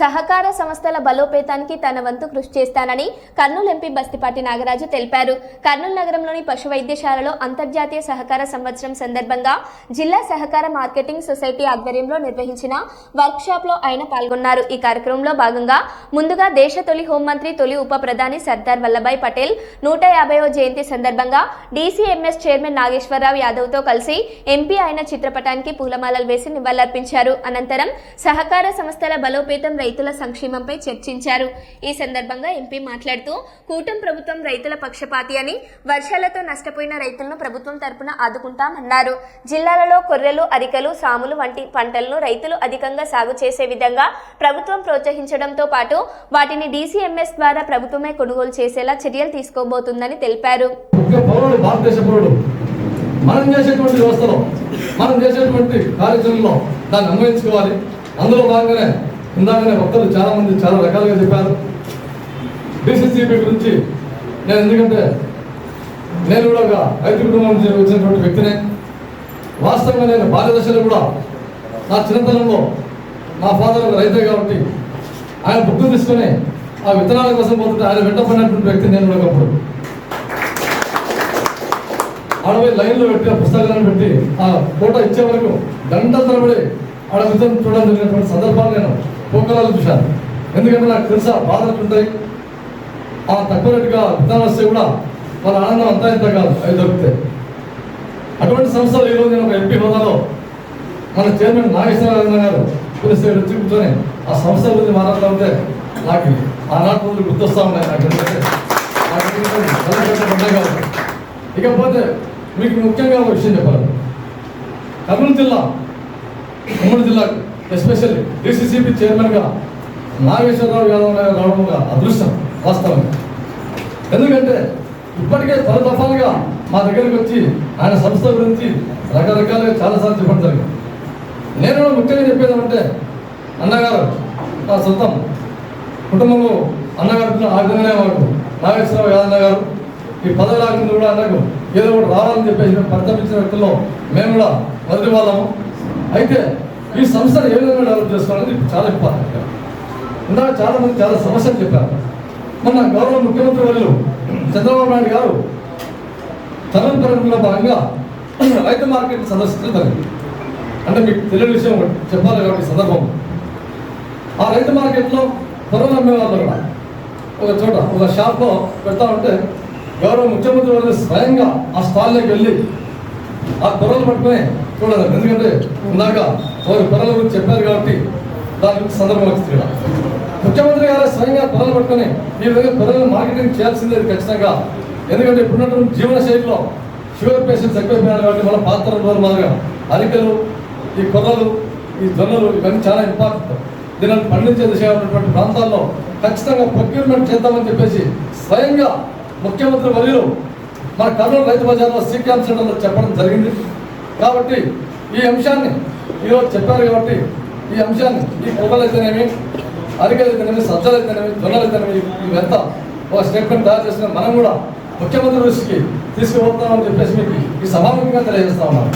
సహకార సంస్థల బలోపేతానికి తన వంతు కృషి చేస్తానని కర్నూలు ఎంపీ బస్తిపాటి నాగరాజు తెలిపారు. కర్నూలు నగరంలోని పశు వైద్యశాలలో అంతర్జాతీయ సహకార సంవత్సరం సందర్భంగా జిల్లా సహకార మార్కెటింగ్ సొసైటీ ఆధ్వర్యంలో నిర్వహించిన వర్క్ షాప్లో ఆయన పాల్గొన్నారు. ఈ కార్యక్రమంలో భాగంగా ముందుగా దేశ తొలి హోంమంత్రి తొలి ఉప ప్రధాని సర్దార్ వల్లభాయ్ పటేల్ నూట యాభైవ జయంతి సందర్భంగా డీసీఎంఎస్ చైర్మన్ నాగేశ్వరరావు యాదవ్తో కలిసి ఎంపీ ఆయన చిత్రపటానికి పూలమాలలు వేసి నివాళులర్పించారు. అనంతరం సహకార సంస్థల బలోపేతం రైతుల సంక్షేమంపై చర్చించారు. ఈ సందర్భంగా ఎంపీ మాట్లాడుతూ కూటమి ప్రభుత్వం రైతుల పక్షపాతి అని వర్షాలతో నష్టపోయిన రైతులను ప్రభుత్వం తరపున ఆదుకుంటామన్నారు. జిల్లాలలో కొర్రెలు అరికలు సాములు వంటి పంటలను రైతులు అధికంగా సాగు చేసే విధంగా ప్రభుత్వం ప్రోత్సహించడంతో పాటు వాటిని డీసీఎంఎస్ ద్వారా ప్రభుత్వమే కొనుగోలు చేసేలా చర్యలు తీసుకోబోతుందని తెలిపారు. మనం చేసేటువంటి వ్యవస్థలో మనం చేసేటువంటి కార్యక్రమంలో దాన్ని అన్వయించుకోవాలి. అందులో భాగంగానే ఇందాకనే భక్తులు చాలా మంది చాలా రకాలుగా చెప్పారు. డిసిసిబి గురించి. నేను ఎందుకంటే నేను కూడా ఒక రైతు కుటుంబం నుంచి వచ్చినటువంటి వ్యక్తినే. వాస్తవంగా నేను బాల్యదశలో కూడా నా చిన్నతనంలో మా ఫాదర్ ఒక రైతే కాబట్టి ఆయన బుక్కు తీసుకొని ఆ విత్తనాల కోసం పోతుంటే ఆయన వెంట పడినటువంటి వ్యక్తి నేను కూడా ఒకప్పుడు. ఆడపై లైన్లో పెట్టి ఆ పుస్తకాలను పెట్టి ఆ ఫోటో ఇచ్చే వరకు గంటల తరబడి ఆడ విత్తనం చూడడం జరిగినటువంటి సందర్భాలు నేను పోకలాలు చూశాను. ఎందుకంటే నాకు తెలుసా బాధలు ఉంటాయి. ఆ తక్కువ రేటుగా విత్తనాలు వస్తే కూడా వాళ్ళ ఆనందం అంతా ఇంత కాదు అవి దొరుకుతాయి. అటువంటి సంస్థలు ఈరోజు నేను ఒక ఎంపీ హోదాలో మన చైర్మన్ నాగేశ్వరరావు గారు పిలిస్తే వచ్చి కూర్చొని ఆ సంస్థ గురించి మాట్లాడుతూ ఉంటే నాకు ఆనాటి రోజులు గుర్తొస్తా ఉన్నాయి. నాకు ఎందుకంటే ఇకపోతే మీకు ముఖ్యంగా ఒక విషయం చెప్పాలి. కర్నూలు జిల్లా ఉమ్మడి జిల్లాకు ఎస్పెషల్లీ డిసిసిబి చైర్మన్గా నాగేశ్వరరావు యాదవ్ గారు రావడం ఒక అదృష్టం వాస్తవం. ఎందుకంటే ఇప్పటికే పలు దఫాలుగా మా దగ్గరికి వచ్చి ఆయన సంస్థ గురించి రకరకాలుగా చాలాసార్లు చెప్పడం జరిగింది. నేను కూడా ముఖ్యంగా చెప్పేది ఏమంటే అన్నగారు నా సొంతం కుటుంబంలో అన్నగారు ఆ విధంగానే మాకు నాగేశ్వరరావు యాదన్న గారు ఈ పదవి రాకుండా కూడా అన్నకు ఏదో ఒకటి రావాలని చెప్పేసి మేము పరితపించిన వ్యక్తుల్లో మేము కూడా వదిలి వాళ్ళము. అయితే ఈ సంస్థను ఏ విధంగా డెవలప్ చేసుకోవాలని చాలా ఇంపార్టెంట్ ఇందాక చాలా మంది చాలా సమస్యలు చెప్పారు. మన గౌరవ ముఖ్యమంత్రి వాళ్ళు చంద్రబాబు నాయుడు గారు తరం తరంలో భాగంగా రైతు మార్కెట్ సందర్శించడం జరిగింది. అంటే మీకు తెలియని విషయం ఒకటి చెప్పాలి కాబట్టి సందర్భం. ఆ రైతు మార్కెట్లో పొరలు అమ్మేవాళ్ళు కూడా ఒక చోట ఒక షాప్లో పెడతా ఉంటే గౌరవ ముఖ్యమంత్రి వాళ్ళు స్వయంగా ఆ స్టాల్లోకి వెళ్ళి ఆ పొరలు పట్టుకొని చూడలేదు. ఎందుకంటే ఇందాక వారు పొరల గురించి చెప్పారు కాబట్టి దాని గురించి సందర్భం వచ్చింది ముఖ్యమంత్రి గారు స్వయంగా కొరలు పట్టుకొని ఈ విధంగా కొరలను మార్కెటింగ్ చేయాల్సిందే ఖచ్చితంగా. ఎందుకంటే ఇప్పుడున్నటువంటి జీవన శైలిలో షుగర్ పేషెంట్స్ ఎక్కువైపోయినారు కాబట్టి మన పాత్ర రోజు మాదిరిగా. అరికలు ఈ కొరలు ఈ జొన్నలు ఇవన్నీ చాలా ఇంపార్టెంట్ దీనిని పండించే దిశగా ఉన్నటువంటి ప్రాంతాల్లో ఖచ్చితంగా ప్రొక్యూర్మెంట్ చేద్దామని చెప్పేసి స్వయంగా ముఖ్యమంత్రి వర్యులు మన కర్నూలు రైతు బజార్లో సీ క్యాంప్ సెంటర్లో చెప్పడం జరిగింది. కాబట్టి ఈ అంశాన్ని ఈరోజు చెప్పారు కాబట్టి ఈ అంశాన్ని ఈ పొగలు అయితేనేమి అరికలు అయితేనేమి సజ్జలు అయితేనేమి జొన్నలు అయితేనేమి ఇవంతా ఒక స్టేట్మెంట్ తయారు చేసిన మనం కూడా ముఖ్యమంత్రి దృష్టికి తీసుకుపోతున్నామని చెప్పేసి మీకు ఈ సభాముఖంగా తెలియజేస్తా ఉన్నాను.